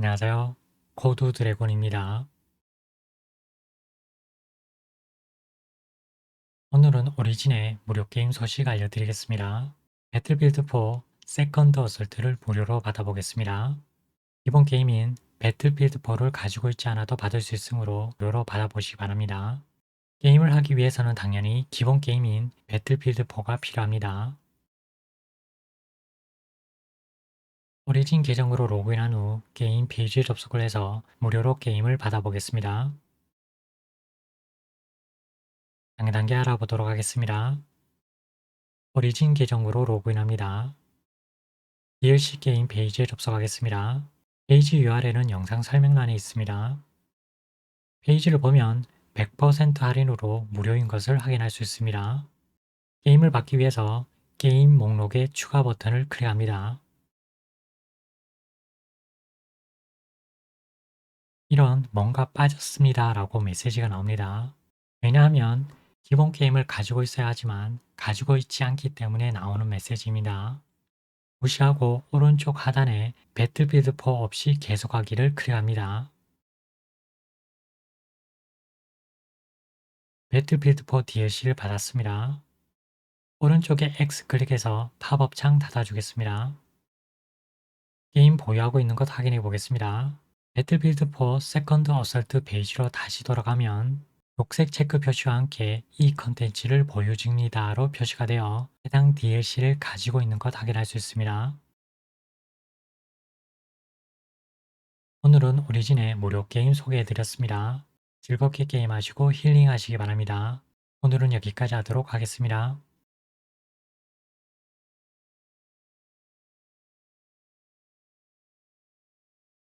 안녕하세요. 코드 드래곤입니다. 오늘은 오리진의 무료 게임 소식 알려드리겠습니다. 배틀필드 4 세컨드 어설트를 무료로 받아보겠습니다. 기본 게임인 배틀필드 4를 가지고 있지 않아도 받을 수 있으므로 무료로 받아보시기 바랍니다. 게임을 하기 위해서는 당연히 기본 게임인 배틀필드 4가 필요합니다. 오리진 계정으로 로그인한 후 게임 페이지에 접속을 해서 무료로 게임을 받아보겠습니다. 단계 단계 알아보도록 하겠습니다. 오리진 계정으로 로그인합니다. DLC 게임 페이지에 접속하겠습니다. 페이지 URL은 영상 설명란에 있습니다. 페이지를 보면 100% 할인으로 무료인 것을 확인할 수 있습니다. 게임을 받기 위해서 게임 목록에 추가 버튼을 클릭합니다. 이런 뭔가 빠졌습니다 라고 메시지가 나옵니다. 왜냐하면 기본 게임을 가지고 있어야 하지만 가지고 있지 않기 때문에 나오는 메시지입니다. 무시하고 오른쪽 하단에 배틀필드 4 없이 계속하기를 클릭합니다. 배틀필드 4 DLC를 받았습니다. 오른쪽에 X 클릭해서 팝업 창 닫아주겠습니다. 게임 보유하고 있는 것 확인해 보겠습니다. 배틀필드 4 세컨드 어설트 페이지로 다시 돌아가면 녹색 체크 표시와 함께 이 컨텐츠를 보유 중이다로 표시가 되어 해당 DLC를 가지고 있는 것 확인할 수 있습니다. 오늘은 오리진의 무료 게임 소개해드렸습니다. 즐겁게 게임하시고 힐링하시기 바랍니다. 오늘은 여기까지 하도록 하겠습니다.